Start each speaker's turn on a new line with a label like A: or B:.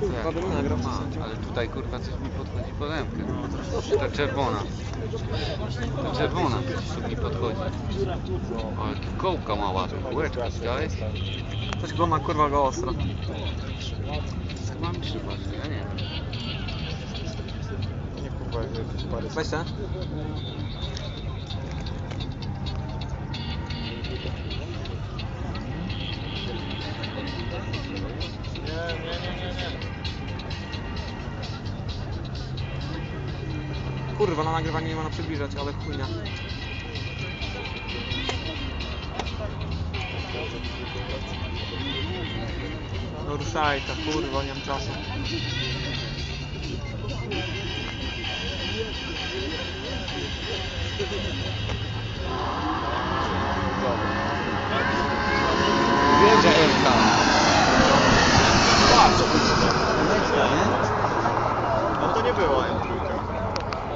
A: Kurwa, bym nagrał
B: A,
A: zasadzie.
B: ale tutaj kurwa coś mi podchodzi pod rękę. Ta czerwona. Ta czerwona coś tu mi podchodzi. O, jaki kołka mała, kółeczka, widziałeś?
A: Coś ma kurwa go ostro.
B: Chyba mi się patrzy, ja nie wiem.
C: Nie kurwa, jest parę
A: Weź ten. Kurwa, na nagrywanie nie można przybliżać, ale chujnia. No ruszaj ta kurwa, nie mam czasu.
B: Wiedzie Elka.
C: Była.